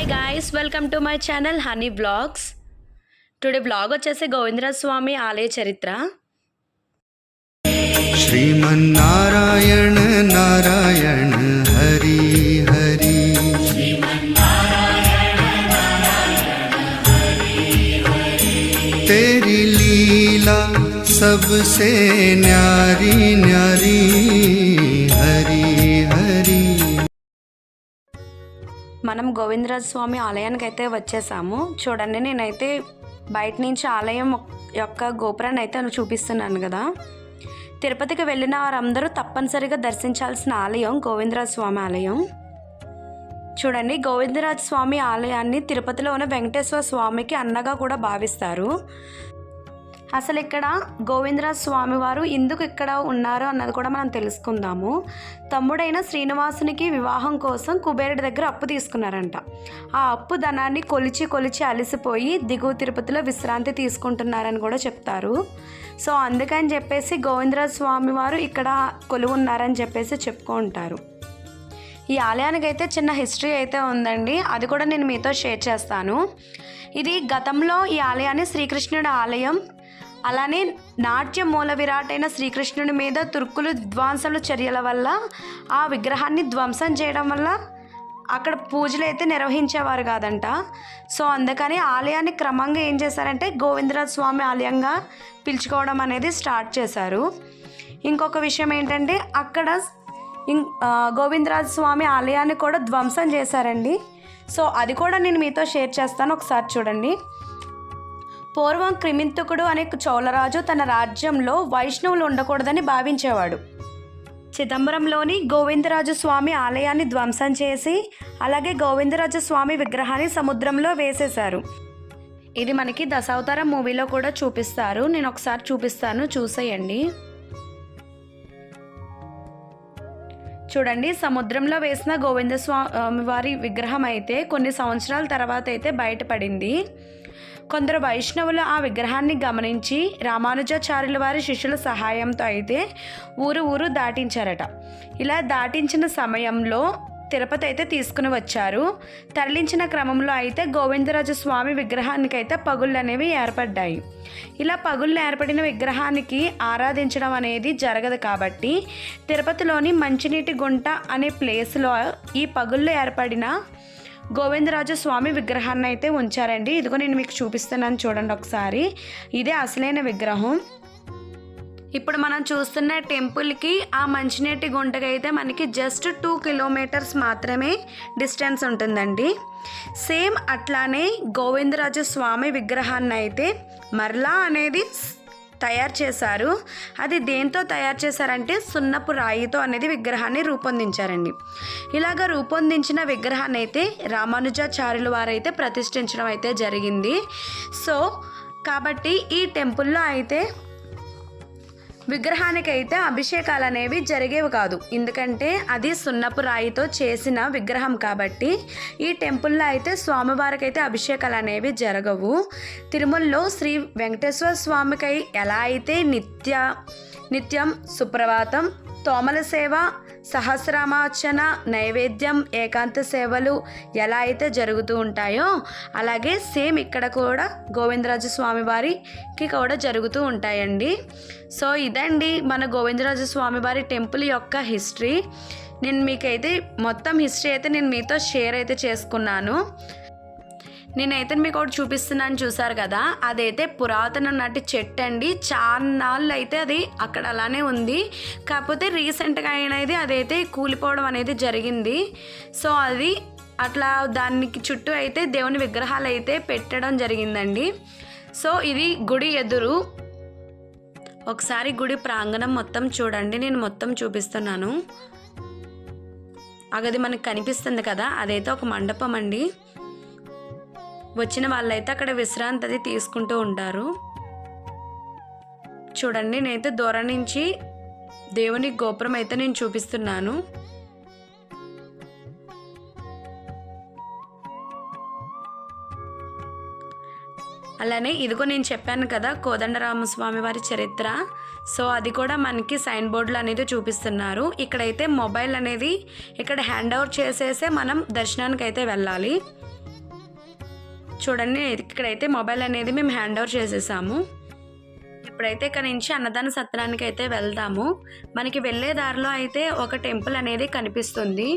hi guys welcome to my channel honey blogs today blog వచ్చేసి గోవిందరాజ స్వామి ఆలయ చరిత్ర श्रीमन्नारायण नारायण हरि हरि तेरी लीला सबसे न्यारी न्यारी మనం గోవిందరాజ స్వామి ఆలయానికి అయితే వచ్చేసాము. చూడండి నేనైతే బయట నుంచి ఆలయం యొక్క గోపురాన్ని అయితే చూపిస్తున్నాను కదా. తిరుపతికి వెళ్ళిన వారందరూ తప్పనిసరిగా దర్శించాల్సిన ఆలయం గోవిందరాజ స్వామి ఆలయం. చూడండి గోవిందరాజ స్వామి ఆలయాన్ని తిరుపతిలో ఉన్న వెంకటేశ్వర స్వామికి అన్నగా కూడా భావిస్తారు. అసలు ఇక్కడ గోవిందరాజ స్వామి వారు ఎందుకు ఇక్కడ ఉన్నారు అన్నది కూడా మనం తెలుసుకుందాము. తమ్ముడైన శ్రీనివాసునికి వివాహం కోసం కుబేరుడి దగ్గర అప్పు తీసుకున్నారంట. ఆ అప్పు ధనాన్ని కొలిచి కొలిచి అలసిపోయి దిగువ తిరుపతిలో విశ్రాంతి తీసుకుంటున్నారని కూడా చెప్తారు. సో అందుకని చెప్పేసి గోవిందరాజ స్వామి వారు ఇక్కడ కొలువు ఉన్నారని చెప్పేసి చెప్పుకుంటారు ఈ ఆలయానికి అయితే చిన్న హిస్టరీ అయితే ఉందండి. అది కూడా నేను మీతో షేర్ చేస్తాను. ఇది గతంలో ఈ ఆలయాన్ని శ్రీకృష్ణుడి ఆలయం అలానే నాట్య మూల విరాటైన శ్రీకృష్ణుని మీద తుర్కులు విధ్వంసల చర్యల వల్ల ఆ విగ్రహాన్ని ధ్వంసం చేయడం వల్ల అక్కడ పూజలు అయితే నిర్వహించేవారు కాదంట. సో అందుకని ఆలయాన్ని క్రమంగా ఏం చేశారంటే గోవిందరాజ స్వామి ఆలయంగా పిలుచుకోవడం అనేది స్టార్ట్ చేశారు. ఇంకొక విషయం ఏంటంటే అక్కడ ఇం- గోవిందరాజ స్వామి ఆలయాన్ని కూడా ధ్వంసం చేశారండి. సో అది కూడా నేను మీతో షేర్ చేస్తాను. ఒకసారి చూడండి. పూర్వం క్రిమింతుకుడు అనే చోళరాజు తన రాజ్యంలో వైష్ణవులు ఉండకూడదని భావించేవాడు. చిదంబరంలోని గోవిందరాజు స్వామి ఆలయాన్ని ధ్వంసం చేసి అలాగే గోవిందరాజు స్వామి విగ్రహాన్ని సముద్రంలో వేసేశారు. ఇది మనకి దశావతారం మూవీలో కూడా చూపిస్తారు. నేను ఒకసారి చూపిస్తాను. చూసేయండి. చూడండి సముద్రంలో వేసిన గోవింద స్వామి వారి విగ్రహం అయితే కొన్ని సంవత్సరాల తర్వాత అయితే బయటపడింది. కొందరు వైష్ణవులు ఆ విగ్రహాన్ని గమనించి రామానుజాచార్యుల వారి శిష్యుల సహాయంతో అయితే ఊరు ఊరు దాటించారట. ఇలా దాటించిన సమయంలో తిరుపతి అయితే తీసుకుని వచ్చారు. తరలించిన క్రమంలో అయితే గోవిందరాజు స్వామి విగ్రహానికి అయితే పగుళ్ళు అనేవి ఏర్పడ్డాయి. ఇలా పగుళ్ళు ఏర్పడిన విగ్రహానికి ఆరాధించడం అనేది జరగదు కాబట్టి తిరుపతిలోని మంచినీటి గుంట అనే ప్లేస్లో ఈ పగుళ్ళు ఏర్పడిన గోవిందరాజు స్వామి విగ్రహాన్ని అయితే ఉంచారండి. ఇదిగో నేను మీకు చూపిస్తున్నాను చూడండి ఒకసారి. ఇదే అసలైన విగ్రహం. ఇప్పుడు మనం చూస్తున్న టెంపుల్కి ఆ మంచినీటి గుంటకి అయితే మనకి జస్ట్ టూ కిలోమీటర్స్ మాత్రమే డిస్టెన్స్ ఉంటుందండి. సేమ్ అట్లానే గోవిందరాజు స్వామి విగ్రహాన్ని అయితే మరలా అనేది తయారు చేశారు. అది దేంతో తయారు చేశారంటే సున్నపు రాయితో అనేది విగ్రహాన్ని రూపొందించారండి. ఇలాగ రూపొందించిన విగ్రహాన్ని అయితే రామానుజాచార్యుల వారైతే ప్రతిష్ఠించడం అయితే జరిగింది. సో కాబట్టి ఈ టెంపుల్లో అయితే విగ్రహానికి అయితే అభిషేకాలు అనేవి జరిగేవి కాదు. ఎందుకంటే అది సున్నపు రాయితో చేసిన విగ్రహం కాబట్టి ఈ టెంపుల్లో అయితే స్వామివారికి అయితే అభిషేకాలు అనేవి జరగవు. తిరుమలలో శ్రీ వెంకటేశ్వర స్వామికై ఎలా అయితే నిత్య నిత్యం సుప్రభాతం తోమల సేవ సహస్రామార్చన నైవేద్యం ఏకాంత సేవలు ఎలా అయితే జరుగుతూ ఉంటాయో అలాగే సేమ్ ఇక్కడ కూడా గోవిందరాజు స్వామి వారికి కూడా జరుగుతూ ఉంటాయండి. సో ఇదండి మన గోవిందరాజు స్వామివారి టెంపుల్ యొక్క హిస్టరీ. నేను మీకైతే మొత్తం హిస్టరీ అయితే నేను మీతో షేర్ అయితే చేసుకున్నాను. నేనైతే మీకు ఒకటి చూపిస్తున్నాను చూసారు కదా? అదైతే పురాతన నాటి చెట్టు అండి చాన్నాళ్ళు అయితే అది అక్కడ అలానే ఉంది. కాకపోతే రీసెంట్గా అయినది అదైతే కూలిపోవడం అనేది జరిగింది. సో అది అట్లా దానికి చుట్టూ అయితే దేవుని విగ్రహాలు అయితే పెట్టడం జరిగిందండి. సో ఇది గుడి ఎదురు. ఒకసారి గుడి ప్రాంగణం మొత్తం చూడండి. నేను మొత్తం చూపిస్తున్నాను. అగది మనకు కనిపిస్తుంది కదా? అదైతే ఒక మండపం అండి. వచ్చిన వాళ్ళైతే అక్కడ విశ్రాంతి అది తీసుకుంటూ ఉంటారు. చూడండి నేనైతే దూరం నుంచి దేవుని గోపురం అయితే నేను చూపిస్తున్నాను. అలానే ఇదిగో నేను చెప్పాను కదా కోదండరామస్వామి వారి చరిత్ర. సో అది కూడా మనకి సైన్ బోర్డులు అనేది చూపిస్తున్నారు. ఇక్కడైతే మొబైల్ అనేది ఇక్కడ హ్యాండ్ ఓవర్ చేసేసే మనం దర్శనానికి అయితే వెళ్ళాలి. చూడండి ఇక్కడైతే మొబైల్ అనేది మేము హ్యాండ్ ఓవర్ చేసేసాము. ఇప్పుడైతే ఇక్కడ నుంచి అన్నదాన సత్రానికి అయితే వెళ్దాము. మనకి వెళ్ళే దారిలో అయితే ఒక టెంపుల్ అనేది కనిపిస్తుంది.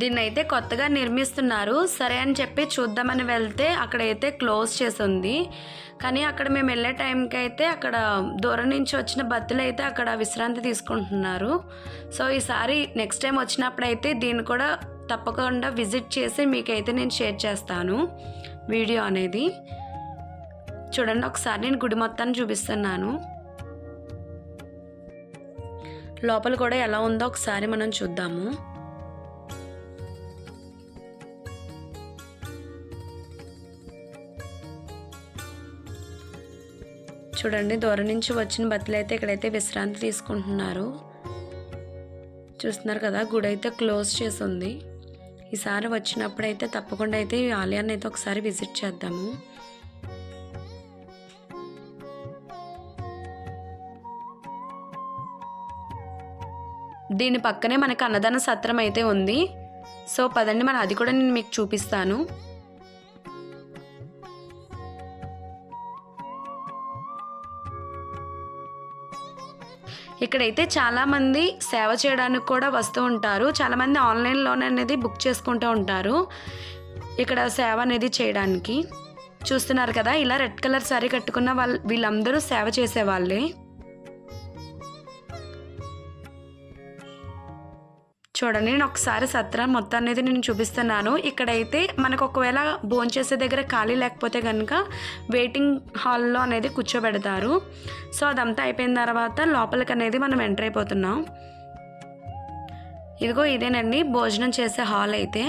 దీన్ని అయితే కొత్తగా నిర్మిస్తున్నారు. సరే అని చెప్పి చూద్దామని వెళ్తే అక్కడైతే క్లోజ్ చేసి ఉంది కానీ అక్కడ మేము వెళ్ళే టైంకి అయితే అక్కడ దూరం నుంచి వచ్చిన భక్తులు అయితే అక్కడ విశ్రాంతి తీసుకుంటున్నారు. సో ఈసారి నెక్స్ట్ టైం వచ్చినప్పుడు అయితే దీన్ని కూడా తప్పకుండా విజిట్ చేసి మీకైతే నేను షేర్ చేస్తాను. వీడియో అనేది. చూడండి ఒకసారి నేను గుడి మొత్తాన్ని చూపిస్తున్నాను. లోపల కూడా ఎలా ఉందో ఒకసారి మనం చూద్దాము. చూడండి దూరం నుంచి వచ్చిన భక్తులు అయితే ఇక్కడైతే విశ్రాంతి తీసుకుంటున్నారు. చూస్తున్నారు కదా గుడి అయితే క్లోజ్ చేసి ఉంది. ఈసారి వచ్చినప్పుడైతే తప్పకుండా అయితే ఈ ఆలయాన్ని అయితే ఒకసారి విజిట్ చేద్దాము. దీని పక్కనే మనకి అన్నదాన సత్రం అయితే ఉంది. సో పదండి మన అది కూడా నేను మీకు చూపిస్తాను. ఇక్కడైతే చాలామంది సేవ చేయడానికి కూడా వస్తూ ఉంటారు. చాలామంది ఆన్లైన్లోనే అనేది బుక్ చేసుకుంటూ ఉంటారు. ఇక్కడ సేవ అనేది చేయడానికి. చూస్తున్నారు కదా ఇలా రెడ్ కలర్ శారీ కట్టుకున్న వాళ్ళు వీళ్ళందరూ సేవ చేసేవాళ్ళే. చూడండి నేను ఒకసారి సత్రం మొత్తం అనేది నేను చూపిస్తున్నాను. ఇక్కడైతే మనకు ఒకవేళ భోంచేసే చేసే దగ్గర ఖాళీ లేకపోతే కనుక వెయిటింగ్ హాల్లో అనేది కూర్చోబెడతారు. సో అదంతా అయిపోయిన తర్వాత లోపలికి అనేది మనం ఎంటర్ అయిపోతున్నాం. ఇదిగో ఇదేనండి భోజనం చేసే హాల్ అయితే.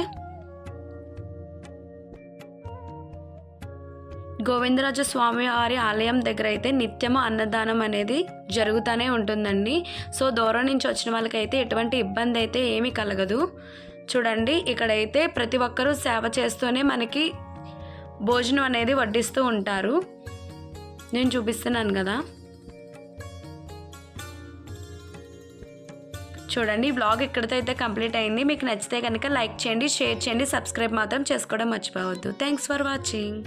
గోవిందరాజ స్వామి వారి ఆలయం దగ్గర అయితే నిత్యము అన్నదానం అనేది జరుగుతూనే ఉంటుందండి. సో దూరం నుంచి వచ్చిన వాళ్ళకైతే ఎటువంటి ఇబ్బంది అయితే ఏమీ కలగదు. చూడండి ఇక్కడైతే ప్రతి ఒక్కరూ సేవ చేస్తూనే మనకి భోజనం అనేది వడ్డిస్తూ ఉంటారు. నేను చూపిస్తున్నాను కదా. చూడండి ఈ బ్లాగ్ ఇక్కడితో అయితే కంప్లీట్ అయింది. మీకు నచ్చితే కనుక లైక్ చేయండి షేర్ చేయండి సబ్స్క్రైబ్ మాత్రం చేసుకోవడం మర్చిపోవద్దు. Thanks for watching